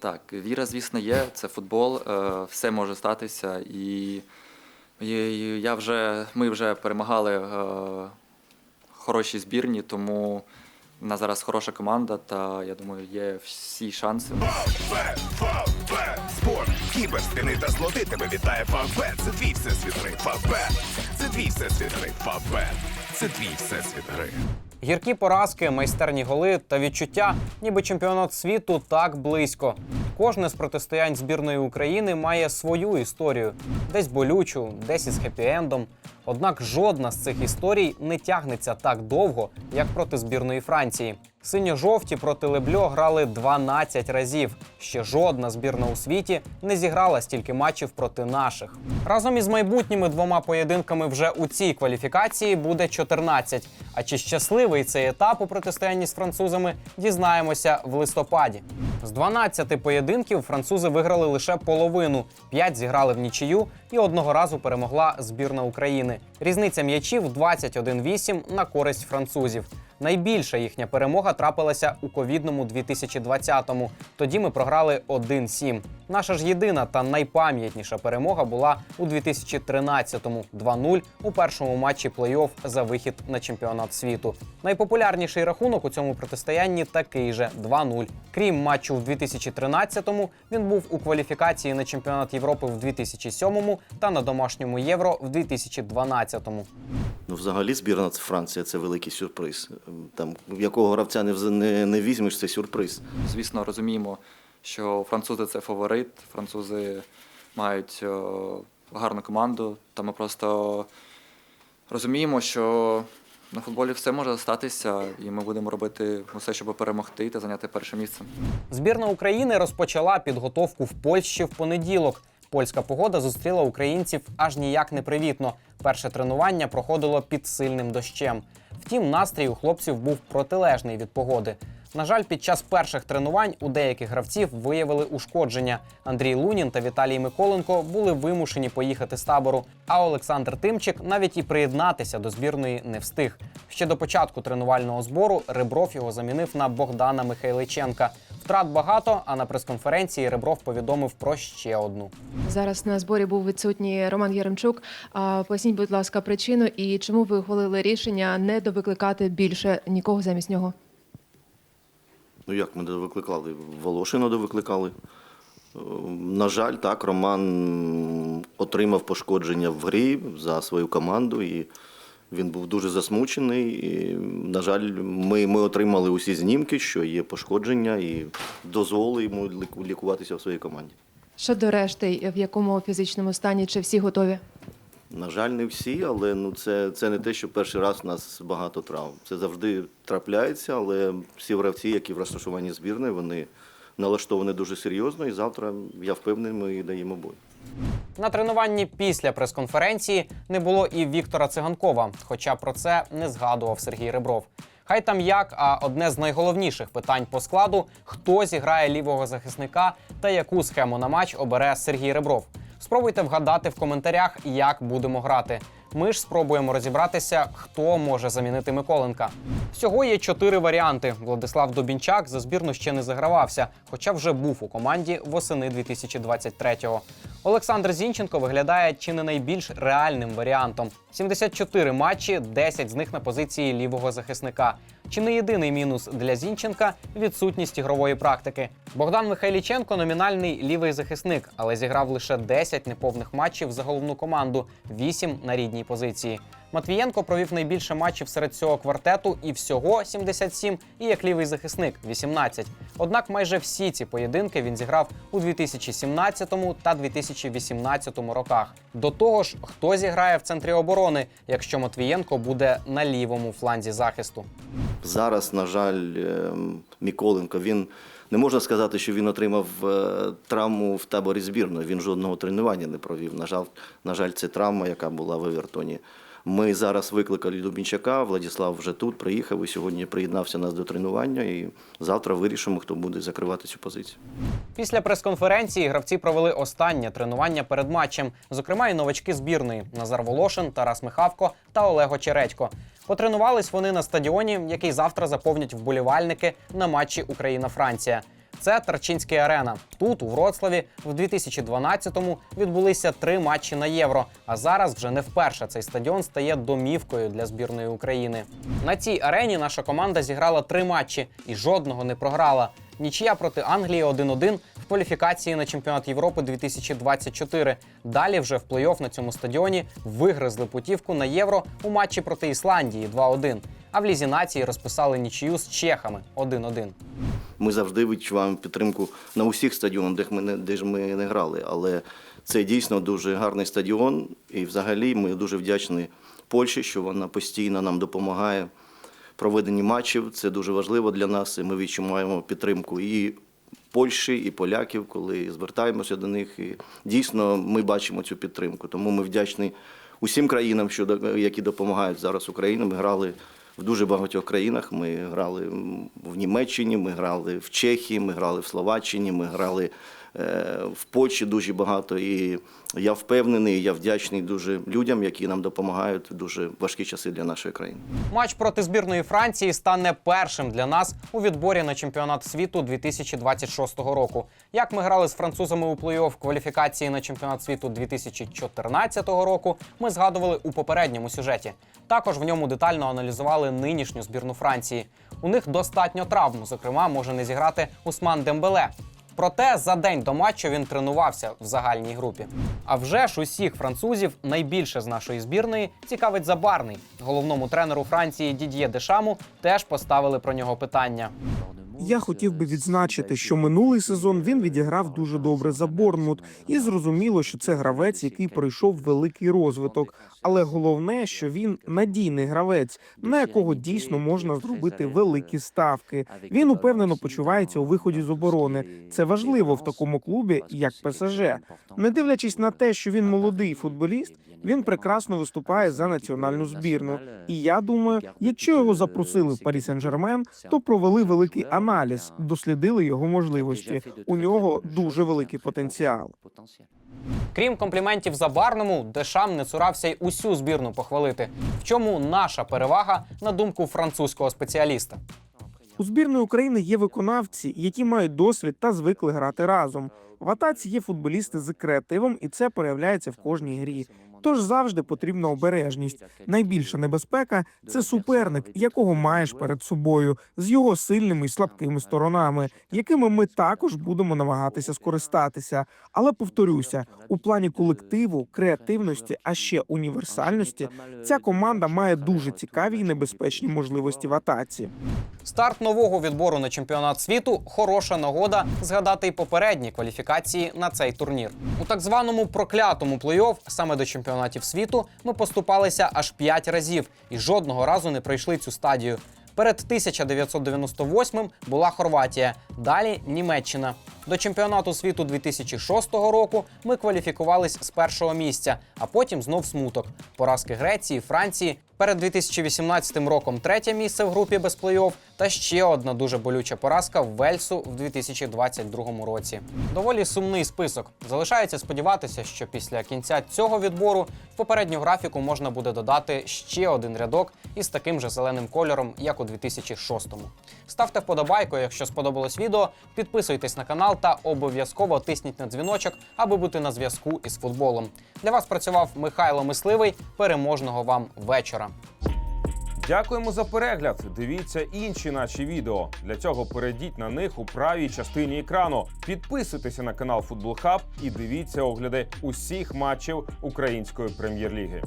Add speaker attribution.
Speaker 1: Так, віра, звісно, є. Це футбол, е, все може статися. І, я вже, ми вже перемагали е, хороші збірні, тому в нас зараз хороша команда, та я думаю, є всі шанси.
Speaker 2: Фе, спорт, кібер, спини та злоти тебе вітає Фаве. Це твій всесвіт гри. Фаве, це твій всесвіт гри. Фаве, це твій всесвіт гри.
Speaker 3: Гіркі поразки, майстерні голи та відчуття, ніби чемпіонат світу так близько. Кожне з протистоянь збірної України має свою історію, десь болючу, десь із хеппі-ендом. Однак жодна з цих історій не тягнеться так довго, як проти збірної Франції. Синьо-жовті проти Лебльо грали 12 разів. Ще жодна збірна у світі не зіграла стільки матчів проти наших. Разом із майбутніми двома поєдинками вже у цій кваліфікації буде 14. А чи щасливий цей етап у протистоянні з французами, дізнаємося в листопаді. З 12 поєдинків французи виграли лише половину, 5 зіграли в нічию і одного разу перемогла збірна України. Різниця м'ячів 21-8 на користь французів. Найбільша їхня перемога трапилася у ковідному 2020-му. Тоді ми програли 1-7. Наша ж єдина та найпам'ятніша перемога була у 2013-му 2-0 у першому матчі плей-офф за вихід на чемпіонат світу. Найпопулярніший рахунок у цьому протистоянні такий же 2-0. Крім матчу в 2013-му, він був у кваліфікації на чемпіонат Європи в 2007-му та на домашньому євро в 2012-му.
Speaker 4: Ну, взагалі, збірна Франція це великий сюрприз. Там якого гравця не, не, не візьмеш, це сюрприз.
Speaker 1: Звісно, розуміємо, що французи це фаворит, французи мають е, гарну команду, та ми просто розуміємо, що на футболі все може статися, і ми будемо робити усе, щоб перемогти та зайняти перше місце.
Speaker 3: Збірна України розпочала підготовку в Польщі в понеділок. Польська погода зустріла українців аж ніяк не привітно. Перше тренування проходило під сильним дощем. Втім, настрій у хлопців був протилежний від погоди. На жаль, під час перших тренувань у деяких гравців виявили ушкодження. Андрій Лунін та Віталій Миколенко були вимушені поїхати з табору. А Олександр Тимчик навіть і приєднатися до збірної не встиг. Ще до початку тренувального збору Ребров його замінив на Богдана Михайличенка. Втрат багато, а на прес-конференції Ребров повідомив про ще одну.
Speaker 5: Зараз на зборі був відсутній Роман Яремчук. А поясніть, будь ласка, причину і чому ви ухвалили рішення не довикликати більше нікого замість нього?
Speaker 4: Ну як ми довикликали? Волошина довикликали. Е, На жаль, так, Роман отримав пошкодження в грі за свою команду, і він був дуже засмучений. І, на жаль, ми, ми отримали усі знімки, що є пошкодження, і дозволили йому лікуватися в своїй команді.
Speaker 5: Щодо решти, в якому фізичному стані чи всі готові?
Speaker 4: На жаль, не всі, але ну це, це не те, що перший раз у нас багато травм. Це завжди трапляється, але всі гравці, які в розташуванні збірної, вони налаштовані дуже серйозно, і завтра я впевнений, ми даємо бой.
Speaker 3: На тренуванні після прес-конференції не було і Віктора Циганкова, хоча про це не згадував Сергій Ребров. Хай там як, а одне з найголовніших питань по складу: хто зіграє лівого захисника та яку схему на матч обере Сергій Ребров. Спробуйте вгадати в коментарях, як будемо грати. Ми ж спробуємо розібратися, хто може замінити Миколенка. Всього є чотири варіанти. Владислав Дубінчак за збірну ще не загравався, хоча вже був у команді восени 2023-го. Олександр Зінченко виглядає чи не найбільш реальним варіантом. 74 матчі, 10 з них на позиції лівого захисника. Чи не єдиний мінус для Зінченка відсутність ігрової практики. Богдан Михайліченко номінальний лівий захисник, але зіграв лише 10 неповних матчів за головну команду, 8 на рідній позиції. Матвієнко провів найбільше матчів серед цього квартету і всього 77, і як лівий захисник 18. Однак майже всі ці поєдинки він зіграв у 2017 та 2018 роках. До того ж, хто зіграє в центрі оборони, якщо Матвієнко буде на лівому фланзі захисту?
Speaker 4: Зараз, на жаль, е, Міколенко, він не можна сказати, що він отримав е, травму в таборі збірної. Він жодного тренування не провів. На жаль, на жаль, це травма, яка була в Евертоні. Ми зараз викликали Дубінчака, Владислав вже тут приїхав і сьогодні приєднався нас до тренування. І завтра вирішимо, хто буде закривати цю позицію.
Speaker 3: Після прес-конференції гравці провели останнє тренування перед матчем, зокрема і новачки збірної Назар Волошин, Тарас Михавко та Олего Чередько. Потренувались вони на стадіоні, який завтра заповнять вболівальники на матчі Україна-Франція. Це Тарчинський арена. Тут, у Вроцлаві, в 2012-му відбулися три матчі на євро. А зараз вже не вперше цей стадіон стає домівкою для збірної України. На цій арені наша команда зіграла три матчі і жодного не програла. Нічия проти Англії 1-1 в кваліфікації на чемпіонат Європи 2024. Далі вже в плей-офф на цьому стадіоні вигризли путівку на євро у матчі проти Ісландії 2-1. А в лізі нації розписали нічию з чехами 1-1.
Speaker 4: Ми завжди відчуваємо підтримку на усіх стадіонах, де ми не, де ж ми не грали. Але це дійсно дуже гарний стадіон. І взагалі ми дуже вдячні Польщі, що вона постійно нам допомагає в проведенні матчів. Це дуже важливо для нас. І ми відчуваємо підтримку і Польщі, і поляків, коли звертаємося до них. І дійсно ми бачимо цю підтримку. Тому ми вдячні усім країнам, які допомагають зараз Україні. Ми грали в дуже багатьох країнах. Ми грали в Німеччині, ми грали в Чехії, ми грали в Словаччині, ми грали в Польщі дуже багато. І я впевнений, я вдячний дуже людям, які нам допомагають дуже важкі часи для нашої країни.
Speaker 3: Матч проти збірної Франції стане першим для нас у відборі на чемпіонат світу 2026 року. Як ми грали з французами у плей-офф кваліфікації на чемпіонат світу 2014 року, ми згадували у попередньому сюжеті. Також в ньому детально аналізували нинішню збірну Франції. У них достатньо травм, зокрема, може не зіграти Усман Дембеле. Проте за день до матчу він тренувався в загальній групі. А вже ж усіх французів найбільше з нашої збірної цікавить забарний. Головному тренеру Франції Дід'є Дешаму теж поставили про нього питання.
Speaker 6: Я хотів би відзначити, що минулий сезон він відіграв дуже добре за Борнмут, і зрозуміло, що це гравець, який пройшов великий розвиток. Але головне, що він надійний гравець, на якого дійсно можна зробити великі ставки. Він упевнено почувається у виході з оборони. Це важливо в такому клубі, як ПСЖ. Не дивлячись на те, що він молодий футболіст, він прекрасно виступає за національну збірну. І я думаю, якщо його запросили в Парі Сен-Жермен, то провели великий аналіз, дослідили його можливості. У нього дуже великий потенціал.
Speaker 3: Крім компліментів за барному, Дешам не цурався й усю збірну похвалити. В чому наша перевага на думку французького спеціаліста?
Speaker 6: У збірної України є виконавці, які мають досвід та звикли грати разом. В атаці є футболісти з креативом, і це проявляється в кожній грі. Тож завжди потрібна обережність. Найбільша небезпека це суперник, якого маєш перед собою, з його сильними і слабкими сторонами, якими ми також будемо намагатися скористатися. Але повторюся, у плані колективу, креативності, а ще універсальності, ця команда має дуже цікаві і небезпечні можливості в атаці.
Speaker 3: Старт нового відбору на чемпіонат світу хороша нагода згадати й попередні кваліфікації на цей турнір. У так званому проклятому плей-офф саме до чемпіонатів світу ми поступалися аж 5 разів і жодного разу не пройшли цю стадію. Перед 1998 була Хорватія, далі Німеччина. До чемпіонату світу 2006 року ми кваліфікувались з першого місця, а потім знов смуток. Поразки Греції, Франції. Перед 2018 роком третє місце в групі без плей-офф та ще одна дуже болюча поразка в Вельсу в 2022 році. Доволі сумний список. Залишається сподіватися, що після кінця цього відбору в попередню графіку можна буде додати ще один рядок із таким же зеленим кольором, як у 2006-му. Ставте вподобайку, якщо сподобалось відео, підписуйтесь на канал та обов'язково тисніть на дзвіночок, аби бути на зв'язку із футболом. Для вас працював Михайло Мисливий. Переможного вам вечора.
Speaker 7: Дякуємо за перегляд. Дивіться інші наші відео. Для цього перейдіть на них у правій частині екрану. Підписуйтеся на канал Футбол Хаб і дивіться огляди усіх матчів української прем'єр-ліги.